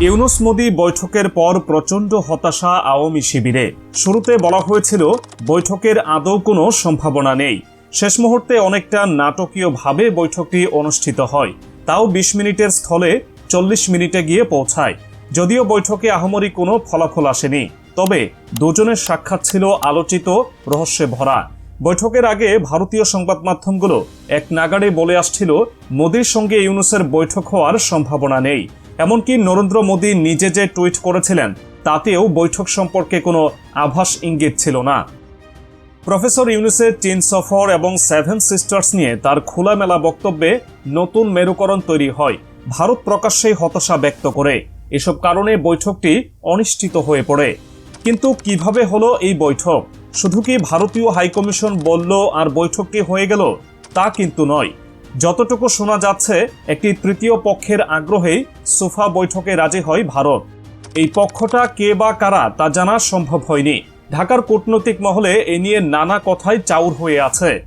ইউনুস মোদি বৈঠকের পর প্রচণ্ড হতাশা আওয়ামী শিবিরে। শুরুতে বলা হয়েছিল, বৈঠকের আদৌ কোনো সম্ভাবনা নেই। শেষ মুহূর্তে অনেকটা নাটকীয়ভাবে বৈঠকটি অনুষ্ঠিত হয়। তাও বিশ মিনিটের স্থলে চল্লিশ মিনিটে গিয়ে পৌঁছায়। যদিও বৈঠকে আহমরি কোনো ফলাফল আসেনি। তবে দুজনের সাক্ষাৎ ছিল আলোচিত, রহস্যে ভরা। বৈঠকের আগে ভারতীয় সংবাদ মাধ্যমগুলো এক নাগাড়ে বলে আসছিল, মোদির সঙ্গে ইউনুসের বৈঠক হওয়ার সম্ভাবনা নেই। এমনকি নরেন্দ্র মোদী নিজে যে টুইট করেছিলেন, তাতেও বৈঠক সম্পর্কে কোনো আভাস ইঙ্গিত ছিল না। প্রফেসর ইউনুসের চীন সফর এবং সেভেন সিস্টার্স নিয়ে তার খোলামেলা বক্তব্যে নতুন মেরুকরণ তৈরি হয়, ভারত প্রকাশ্যেই হতাশা ব্যক্ত করে। এসব কারণে বৈঠকটি অনিশ্চিত হয়ে পড়ে। কিন্তু কীভাবে হলো এই বৈঠক? শুধু কি ভারতীয় হাইকমিশন বলল আর বৈঠকটি হয়ে গেল? তা কিন্তু নয়। যতটুকু শোনা যাচ্ছে, একটি তৃতীয় পক্ষের আগ্রহেই সোফা বৈঠকে রাজি হয় ভারত। এই পক্ষটা কে বা কারা তা জানা সম্ভব হয়নি। ঢাকার কূটনৈতিক মহলে এ নিয়ে নানা কথাই চাউর হয়ে আছে।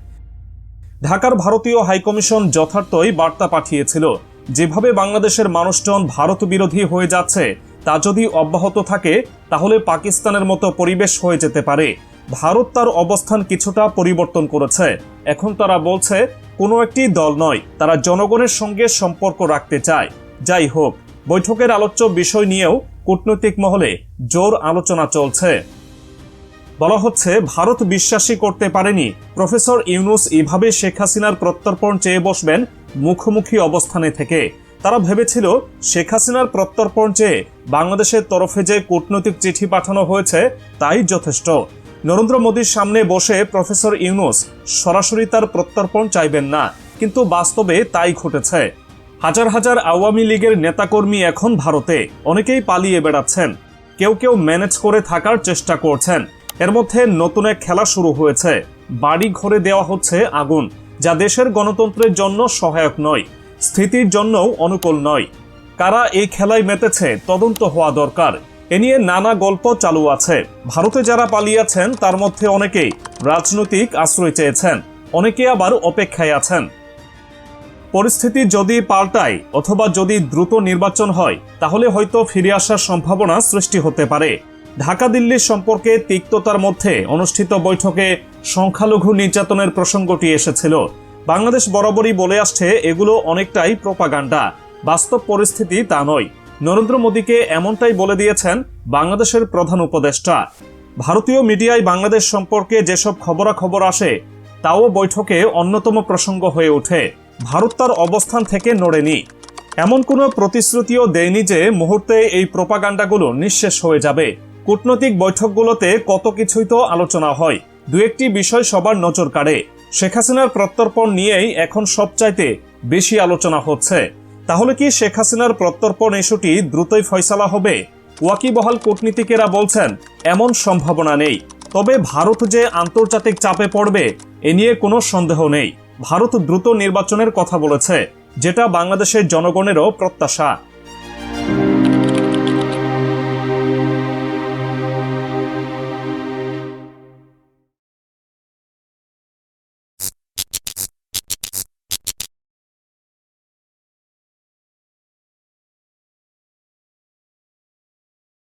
ঢাকার ভারতীয় হাইকমিশন যথার্থই বার্তা পাঠিয়েছিল। যেভাবে বাংলাদেশের মানুষজন ভারত বিরোধী হয়ে যাচ্ছে, তা যদি অব্যাহত থাকে, তাহলে পাকিস্তানের মতো পরিবেশ হয়ে যেতে পারে। ভারত তার অবস্থান কিছুটা পরিবর্তন করেছে। এখন তারা বলছে কোনো একটি দল নয়, তারা জনগণের সঙ্গে সম্পর্ক রাখতে চায়। যাই হোক, বৈঠকের আলোচ্য বিষয় নিয়েও কূটনৈতিক মহলে জোর আলোচনা চলছে। বলা হচ্ছে, ভারত বিশ্বাসী করতে পারেনি। প্রফেসর ইউনুস এভাবে শেখ হাসিনার প্রত্যর্পণ চেয়ে বসবেন মুখোমুখি অবস্থানে থেকে। তারা ভেবেছিল, শেখ হাসিনার প্রত্যর্পণ চেয়ে বাংলাদেশের তরফে যে কূটনৈতিক চিঠি পাঠানো হয়েছে, তাই যথেষ্ট। নরেন্দ্র মোদীর সামনে বসে প্রফেসর ইউনুস সরাসরি তার প্রত্যর্পণ চাইবেন না, কিন্তু বাস্তবে তাই ঘটেছে। হাজার হাজার আওয়ামী লীগের নেতাকর্মী এখন ভারতে, অনেকেই পালিয়ে বেড়াচ্ছেন। কেউ কেউ ম্যানেজ করে থাকার চেষ্টা করছেন। এর মধ্যে নতুন এক খেলা শুরু হয়েছে। বাড়ি ঘরে দেওয়া হচ্ছে আগুন, যা দেশের গণতন্ত্রের জন্য সহায়ক নয়, স্থিতির জন্যও অনুকূল নয়। কারা এই খেলায় মেতেছে, তদন্ত হওয়া দরকার। এ নিয়ে নানা গল্প চালু আছে। ভারতে যারা পালিয়েছেন, তার মধ্যে অনেকেই রাজনৈতিক আশ্রয় চেয়েছেন, অনেকে আবার অপেক্ষায় আছেন। পরিস্থিতি যদি পাল্টায় অথবা যদি দ্রুত নির্বাচন হয়, তাহলে হয়তো ফিরে আসার সম্ভাবনা সৃষ্টি হতে পারে। ঢাকা দিল্লির সম্পর্কে তিক্ততার মধ্যে অনুষ্ঠিত বৈঠকে সংখ্যালঘু নির্যাতনের প্রসঙ্গটি এসেছিল। বাংলাদেশ বরাবরই বলে আসছে, এগুলো অনেকটাই প্রোপাগান্ডা। বাস্তব পরিস্থিতি তা নয়। নরেন্দ্র মোদীকে এমনটাই বলে দিয়েছেন বাংলাদেশের প্রধান উপদেষ্টা। ভারতীয় মিডিয়ায় বাংলাদেশ সম্পর্কে যেসব খবরাখবর আসে, তাও বৈঠকে অন্যতম প্রসঙ্গ হয়ে ওঠে, ভারত তার অবস্থান থেকে নড়েনি। এমন কোনো প্রতিশ্রুতিও দেয়নি যে মুহূর্তে এই প্রোপাগান্ডাগুলো নিঃশেষ হয়ে যাবে। কূটনৈতিক বৈঠকগুলোতে কত কিছুই তো আলোচনা হয়, দু একটি বিষয় সবার নজর কাড়ে। শেখ হাসিনার প্রত্যর্পণ নিয়েই এখন সবচাইতে বেশি আলোচনা হচ্ছে। তাহলে কি শেখ হাসিনার প্রত্যর্পণ ইস্যুটি দ্রুতই ফয়সালা হবে? ওয়াকিবহাল কূটনীতিকেরা বলছেন, এমন সম্ভাবনা নেই। তবে ভারত যে আন্তর্জাতিক চাপে পড়বে, এ নিয়ে কোনো সন্দেহ নেই। ভারত দ্রুত নির্বাচনের কথা বলেছে, যেটা বাংলাদেশের জনগণেরও প্রত্যাশা।